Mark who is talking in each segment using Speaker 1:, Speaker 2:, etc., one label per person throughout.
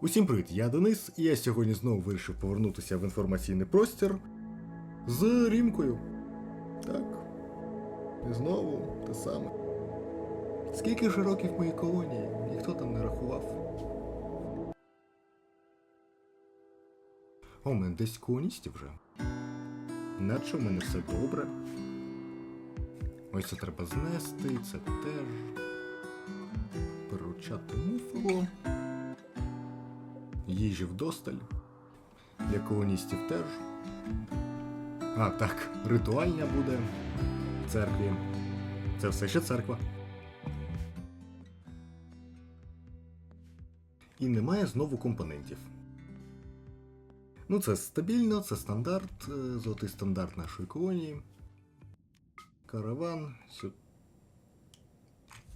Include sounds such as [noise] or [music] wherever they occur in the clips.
Speaker 1: Усім привіт, я Денис, і я сьогодні знову вирішив повернутися в інформаційний простір з рімкою. Так. І знову те саме. Скільки ж років моїй колонії? Ніхто там не рахував. О, мене 10 колоністів вже. Наче в мене все добре. Ось це треба знести, це теж. Приручати муфло. Їжі вдосталь. Для колоністів теж. А, так, ритуальня буде в церкві. Це все ще церква. І немає знову компонентів. Ну, це стабільно, це стандарт, е, золотий стандарт нашої колонії. Караван. Сю...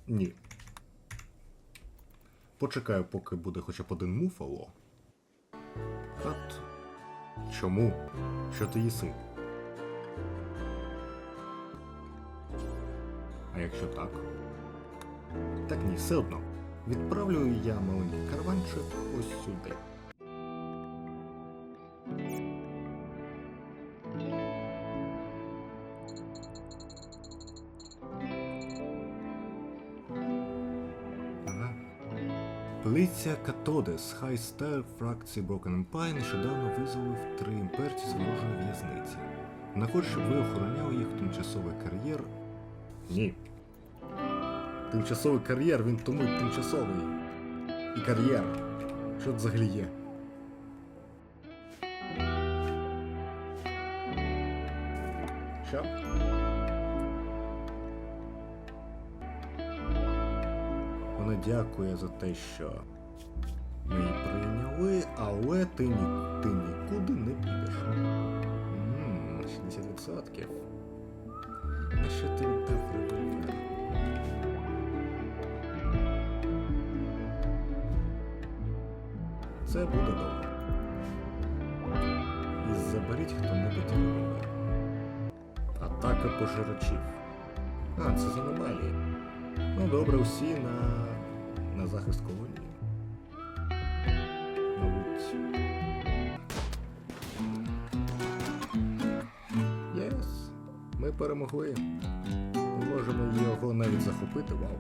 Speaker 1: Ні. Почекаю, поки буде хоча б один муфало. От. Чому? Що ти їси? А якщо так? Так ні, все одно. Відправлю я маленький караванчик ось сюди. Поліція Катодес, Хайстер фракції Broken Empire нещодавно визволив три імперці з ворожої в'язниці. Вона хоче, щоб ви охороняли їх тимчасовий кар'єр. Ні. Тимчасовий кар'єр, він тому й тимчасовий. І кар'єр. Що це взагалі є? Що? Дякує за те, що ми її прийняли, але ти, ні, ти нікуди не підеш. Ммм, 60%. На що ти віддав револьвер? Це буде добре. І заберіть хто-небудь револьвер. Атака пожирачів. А, це з аномалії. Ну добре, усі на, на захист колонії. Мабуть. Єс. Ми перемогли. Ми можемо його навіть захопити, вау.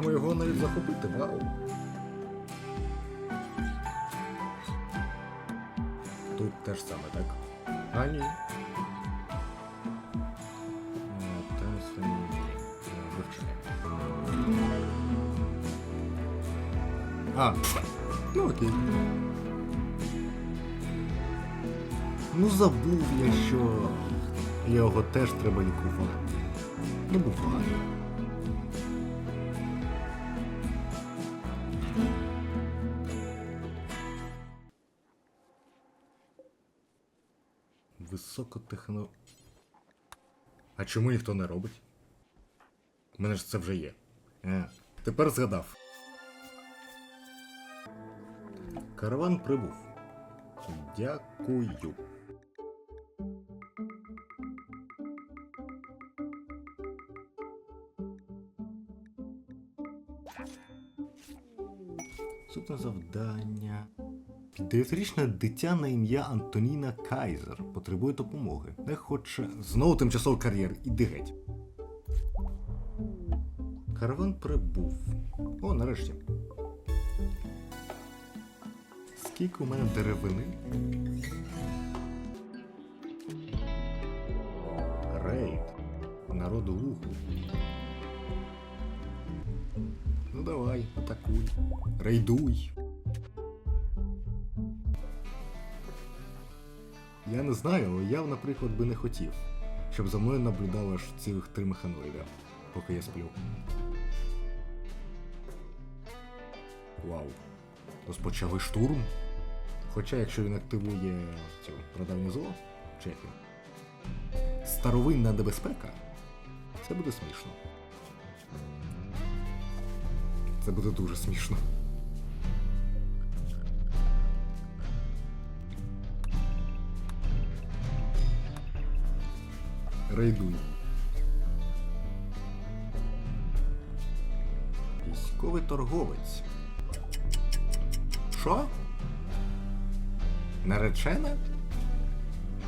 Speaker 1: Можемо його навіть захопити, вау. Тут теж саме, так? А, ні. А, ну окей. Ну забув я, що його теж треба лікувати. Ну буває. Високотехно. А чому ніхто не робить? У мене ж це вже є. А, тепер згадав. Караван прибув. Дякую. Супне завдання. Дев'ятирічне дитя на ім'я Антоніна Кайзер потребує допомоги. Не хоче. Знову тимчасовий кар'єр. Іди геть. Караван прибув. О, нарешті. Скільки у мене деревини? Рейд. Народу лугу. Ну давай, атакуй. Рейдуй. Я не знаю, але я, наприклад, би не хотів, щоб за мною наблюдало аж цілих три механоїда, поки я сплю. Вау. Розпочали штурм. Хоча, якщо він активує цю прадавнє зло, чи? Старовинна небезпека, це буде смішно. Це буде дуже смішно. Рейдуй. Військовий торговець. Що? Наречена?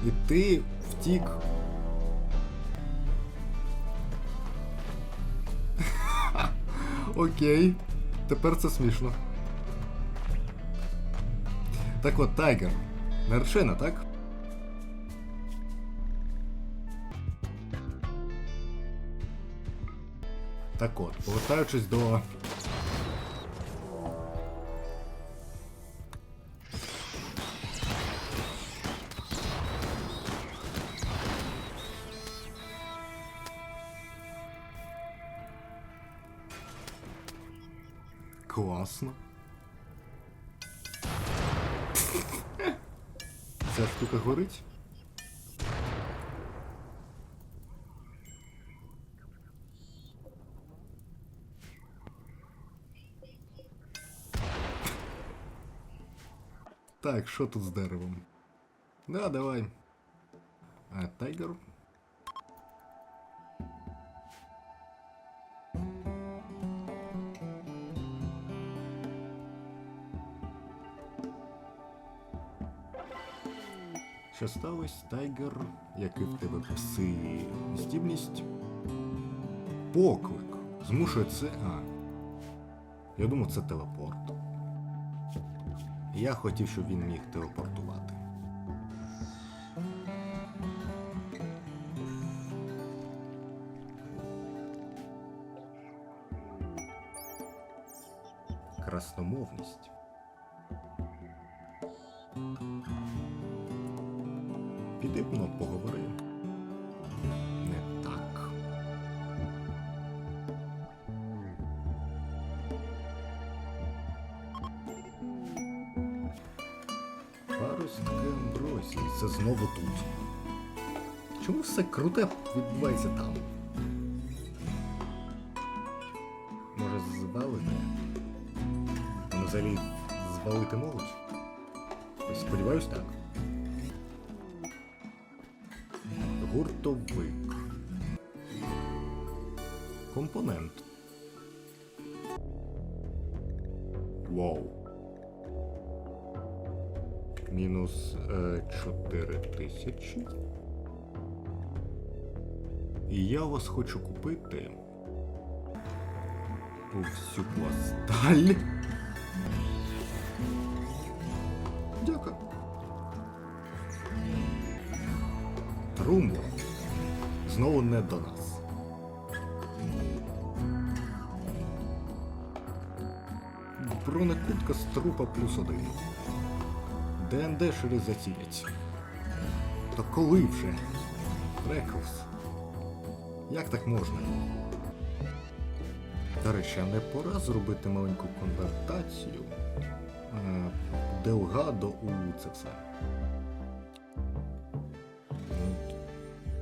Speaker 1: І ти втік. [laughs] Окей. Тепер це смішно. Так от, Тайгер. Наречена, так? Так от, повертаючись до. Так, що тут з деревом? Да, давай. А, тайгер. Що сталося, тайгер? Який в тебе пси? Здібність? Поклик. Змушує це. А. Я думав, це телепорт. Я хотів, щоб він міг телепортувати. Красномовність. Піди ну, поговори. Знову тут. Чому все круте відбувається там? Може звалити? Вони взагалі звалити можуть? Сподіваюсь так. Гуртовик. Компонент. Вау. Мінус е, 4 тисячі. І я вас хочу купити. У всю пласталь. Дякую. Трумбо. Знову не до нас. Бронекутка з трупа плюс один. ДНД шири зацілять. То коли вже? Реклс. Як так можна? До речі, а не пора зробити маленьку конвертацію е, Делгадо у це все.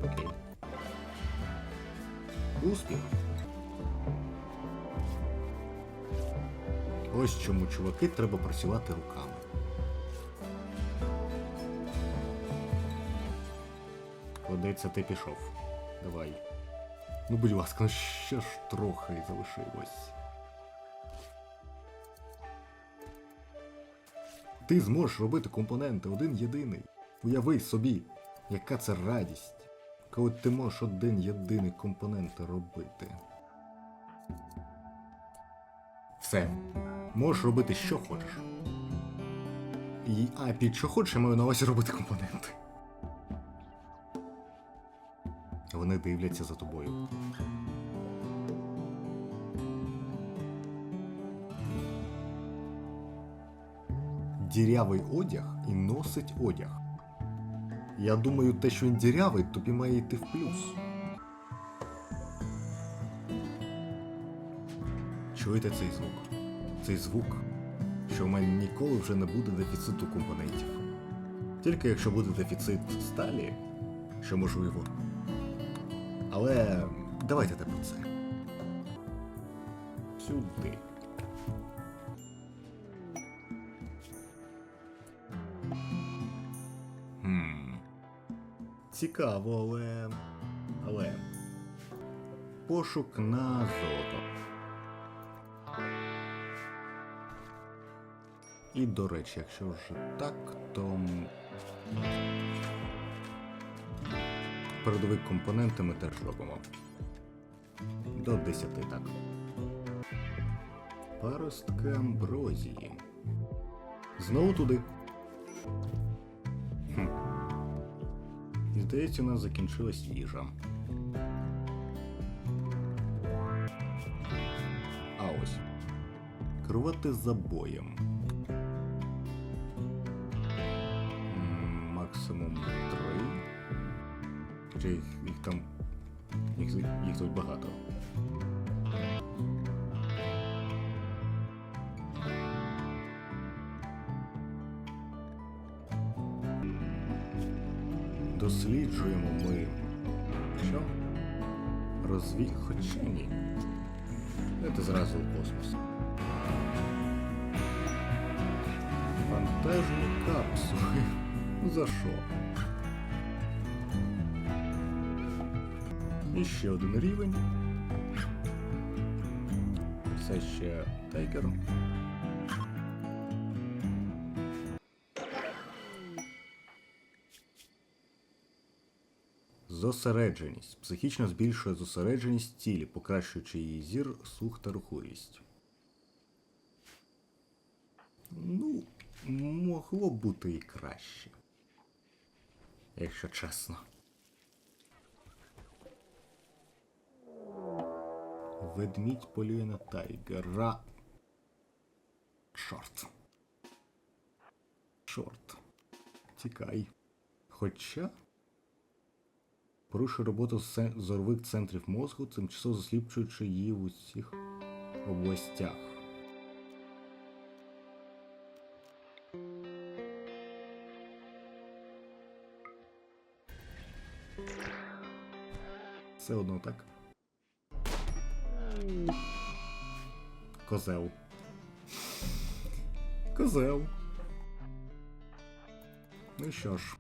Speaker 1: Окей. Успіх. Ось чому чуваки треба працювати руками. Куди ти пішов? Давай. Ну, будь ласка, ну ще ж трохи залишилось. Ти зможеш робити компоненти один єдиний. Уяви собі, яка це радість, коли ти можеш один єдиний компонент робити. Все. Можеш робити що хочеш. І, а під що хочеш, я маю на увазі робити компоненти. Вони дивляться за тобою. Дірявий одяг і носить одяг. Я думаю, те, що він дірявий, тобі має йти в плюс. Чуєте цей звук? Цей звук, що в мене ніколи вже не буде дефіциту компонентів. Тільки якщо буде дефіцит сталі, що можливо. Але давайте не про це. Сюди. Хм. Цікаво, але. Але. Пошук на золото. І, до речі, якщо вже так, то. Передові компоненти ми теж робимо. До 10, так. Паростки амброзії. Знову туди. Хм. Здається, у нас закінчилась їжа. А ось. Керувати забоєм. Максимум. Хоча їх, їх там. Їх, їх тут багато. Досліджуємо ми. Що? Розвій хоча ні. Це зразу у космос. Вантажні капсули. За що? І ще один рівень. Все ще тайгер. Зосередженість. Психічно збільшує зосередженість тілі, покращуючи її зір, слух та рухливість. Ну, могло бути і краще. Якщо чесно. Ведмідь полює на тайгера. Чорт. Чорт. Тікай. Хоча. Порушує роботу зорових центрів мозку, тимчасово засліплюючи її в усіх областях. Все одно так. Козел. Козел. Ну що ж,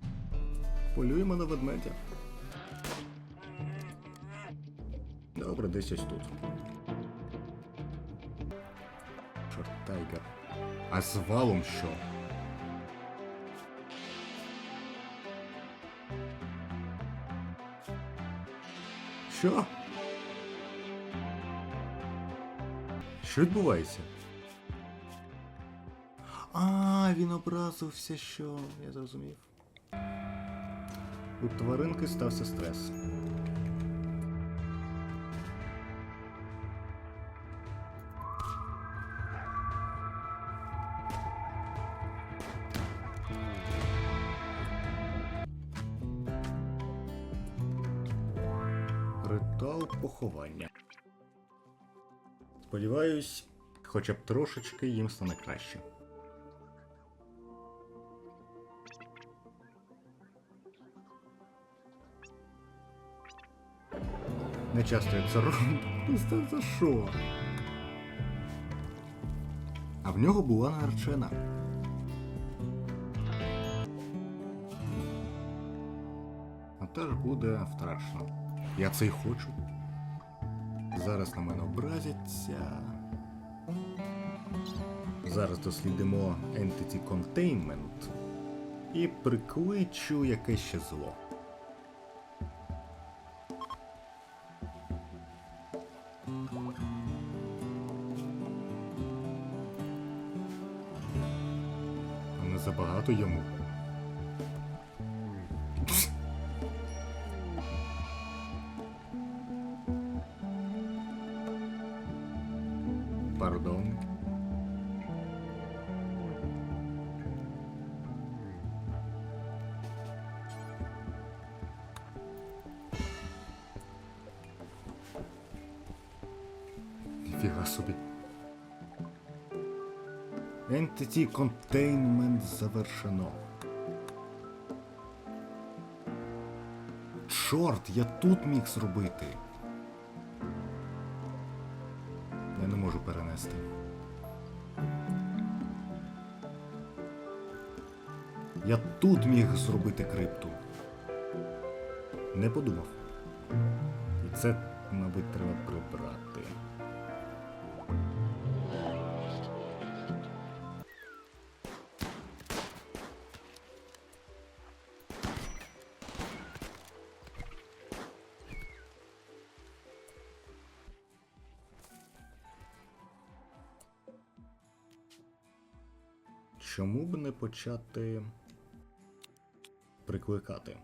Speaker 1: полюємо на ведмедя. Добре, десь ось тут. Чорт тайгер. А з валом що? Що? Що відбувається? А, він образився, що. Я зрозумів. У тваринки стався стрес. Сподіваюсь, хоча б трошечки їм стане краще. Не часто я це роблю. За що? А в нього була наречена. А теж буде втрачено. Я це й хочу. Зараз на мене образяться. Зараз дослідимо Entity Containment і прикличу якесь ще зло. Не забагато йому. Пардон. Фіга собі. Entity Containment завершено. Чорт, я тут міг зробити. Тут міг зробити крипту. Не подумав. І це, мабуть, треба прибрати. Чому б не почати прикликати?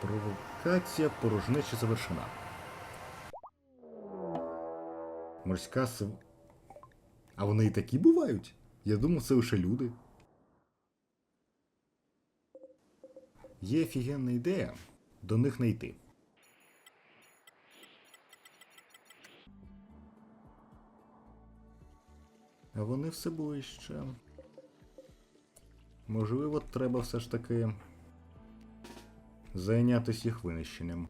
Speaker 1: Провокація порожнечі завершена. Морська сив... А вони і такі бувають? Я думав, це лише люди. Є офігенна ідея до них не йти. А вони все ближче. Можливо, треба все ж таки зайнятися їх винищенням.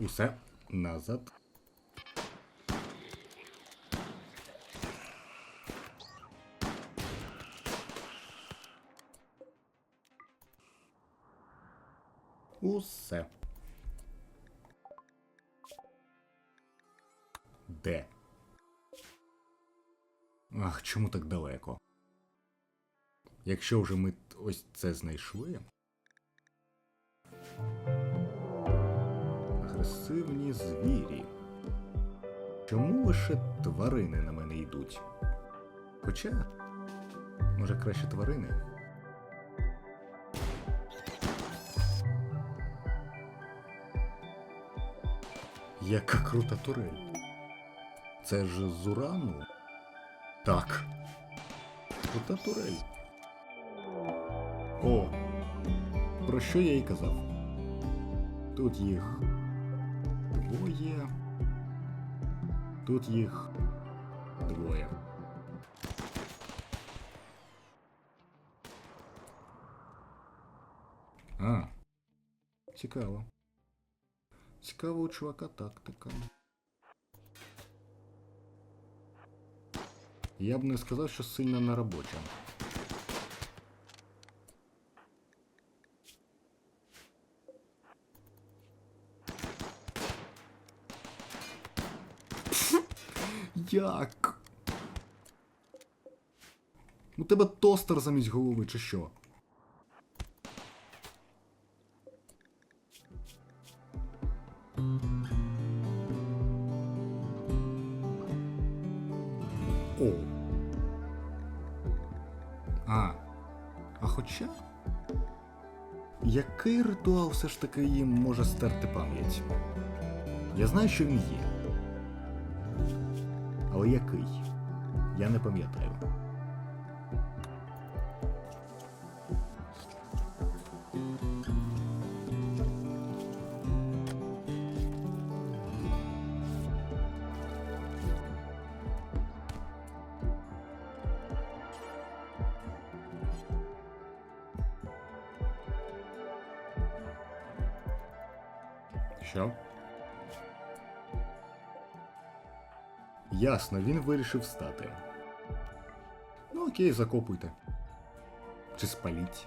Speaker 1: Усе назад. Усе. Де? Ах, чому так далеко? Якщо вже ми ось це знайшли. Агресивні звірі. Чому лише тварини на мене йдуть? Хоча, може краще тварини? Яка крута турель. Це ж з урану? Так. Крута турель. О, про що я й казав? Тут їх двоє. Тут їх двоє. А, цікаво. Цікава у чувака тактика. Я б не сказав, що сильно на робоча. Як? У тебе тостер замість голови, чи що? Який ритуал все ж таки їм може стерти пам'ять? Я знаю, що він є. Але який? Я не пам'ятаю. Ясно, він вирішив встати. Ну окей, закопуйте. Чи спаліть.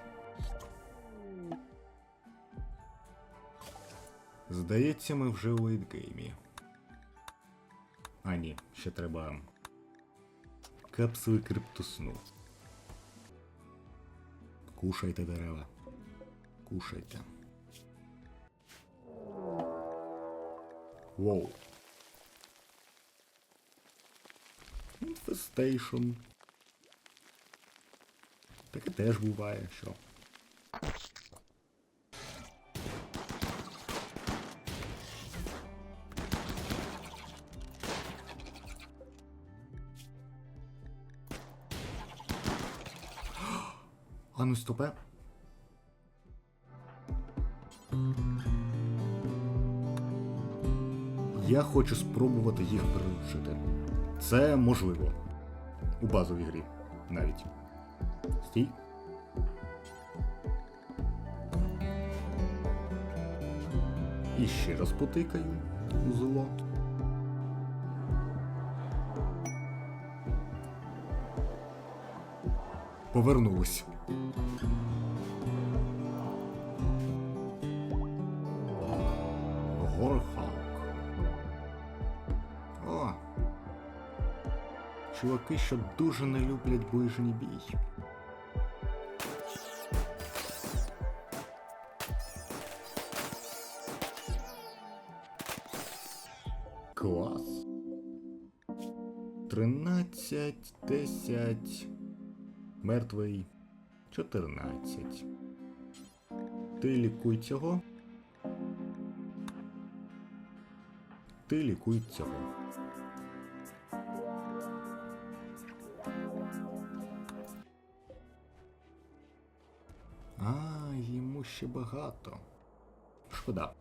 Speaker 1: Здається, ми вже у лейтгеймі. А ні, ще треба. Капсули криптосну. Кушайте дерева. Кушайте. Воу. Infestation. Таке теж буває, що. [gasps] А ну стопе. Я хочу спробувати їх приручити. Це можливо. У базовій грі навіть. Стій. І ще раз потикаю зло. Повернулись. Чуваки, що дуже не люблять ближній бій. Клас. 13, 10. Мертвий. 14. Ти лікуй цього. Ти лікуй цього. Йому багато. Шкода.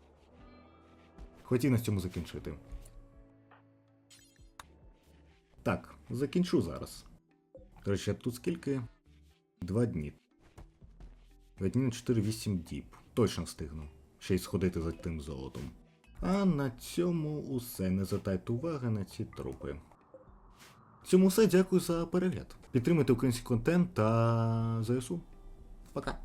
Speaker 1: Хотів на цьому закінчити. Так, закінчу зараз. До речі, тут скільки? Два дні. Два дні на 4-8 діб. Точно встигну. Ще й сходити за тим золотом. А на цьому усе. Не звертайте уваги на ці трупи. Цьому все дякую за перегляд. Підтримуйте український контент та ЗСУ. Пока.